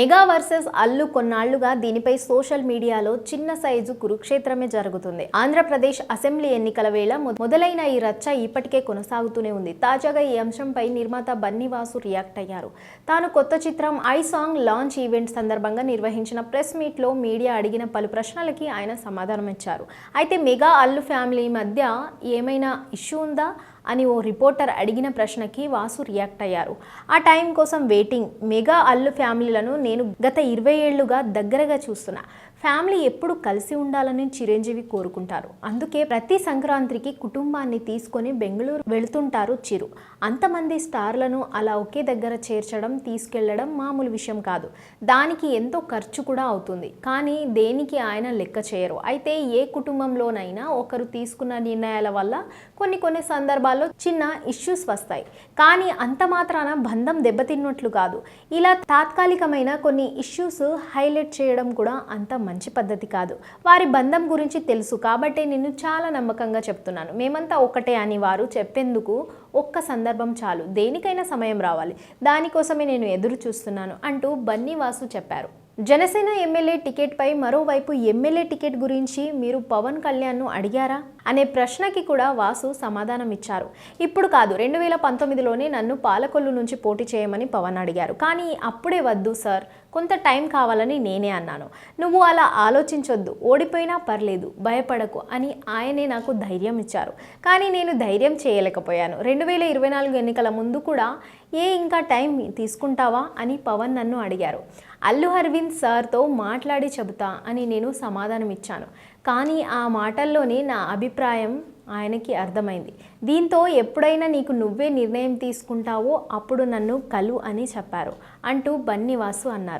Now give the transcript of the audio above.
Mega versus Allu కొన్నాళ్ళుగా దీనిపై social మీడియాలో చిన్న సైజు కురుక్షేత్రమే జరుగుతుంది. ఆంధ్రప్రదేశ్ అసెంబ్లీ ఎన్నికల వేళ మొదలైన ఈ రచ్చ ఇప్పటికే కొనసాగుతూనే ఉంది. తాజాగా ఈ అంశంపై నిర్మాత బన్నీవాసు రియాక్ట్ అయ్యారు. తాను కొత్త చిత్రం ఐ సాంగ్ లాంచ్ ఈవెంట్ సందర్భంగా నిర్వహించిన ప్రెస్ మీట్లో మీడియా అడిగిన పలు ప్రశ్నలకి ఆయన సమాధానం ఇచ్చారు అయితే మెగా అల్లు ఫ్యామిలీ మధ్య ఏమైనా ఇష్యూ ఉందా? అని ఓ రిపోర్టర్ అడిగిన ప్రశ్నకి వాసు రియాక్ట్ అయ్యారు. ఆ టైం కోసం వెయిటింగ్. మెగా అల్లు ఫ్యామిలీలను నేను గత ఇరవై ఏళ్ళుగా దగ్గరగా చూస్తున్నా. ఫ్యామిలీ ఎప్పుడు కలిసి ఉండాలని చిరంజీవి కోరుకుంటారు. అందుకే ప్రతి సంక్రాంతికి కుటుంబాన్ని తీసుకొని బెంగళూరు వెళుతుంటారు చిరు. అంతమంది స్టార్లను అలా ఒకే దగ్గర చేర్చడం తీసుకెళ్ళడం మామూలు విషయం కాదు. దానికి ఎంతో ఖర్చు కూడా అవుతుంది. కానీ దేనికి ఆయన లెక్క చేయరు. అయితే ఏ కుటుంబంలోనైనా ఒకరు తీసుకున్న నిర్ణయాల వల్ల కొన్ని కొన్ని సందర్భాలు సందర్భాల్లో చిన్న ఇష్యూస్ వస్తాయి. కానీ అంత మాత్రాన బంధం దెబ్బతిన్నట్లు కాదు. ఇలా తాత్కాలికమైన కొన్ని ఇష్యూస్ హైలైట్ చేయడం కూడా అంత మంచి పద్ధతి కాదు. వారి బంధం గురించి తెలుసు కాబట్టి నేను చాలా నమ్మకంగా చెప్తున్నాను. మేమంతా ఒకటే అని వారు చెప్పేందుకు ఒక్క సందర్భం చాలు. దేనికైనా సమయం రావాలి. దానికోసమే నేను ఎదురు చూస్తున్నాను అంటూ బన్నీవాసు చెప్పారు. జనసేన ఎమ్మెల్యే టికెట్పై మరోవైపు ఎమ్మెల్యే టికెట్ గురించి మీరు పవన్ కళ్యాణ్ను అడిగారా? అనే ప్రశ్నకి కూడా వాసు సమాధానం ఇచ్చారు ఇప్పుడు కాదు రెండు వేల పంతొమ్మిదిలోనే నన్ను పాలకొల్లు నుంచి పోటీ చేయమని పవన్ అడిగారు. కానీ అప్పుడే వద్దు సార్. కొంత టైం కావాలని నేనే అన్నాను. నువ్వు అలా ఆలోచించొద్దు ఓడిపోయినా పర్లేదు భయపడకు అని ఆయనే నాకు ధైర్యం ఇచ్చారు. కానీ నేను ధైర్యం చేయలేకపోయాను. రెండు వేల ఇరవై నాలుగు ఎన్నికల ముందు కూడా ఏ ఇంకా టైం తీసుకుంటావా? అని పవన్ నన్ను అడిగారు. అల్లు అరవింద్ సార్తో మాట్లాడి చెబుతా అని నేను సమాధానం ఇచ్చాను. కానీ ఆ మాటల్లోనే నా అభిప్రాయం ఆయనకి అర్థమైంది. దీంతో ఎప్పుడైనా నీకు నువ్వే నిర్ణయం తీసుకుంటావో అప్పుడు నన్ను కలు అని చెప్పారు అంటూ బన్నివాసు అన్నారు.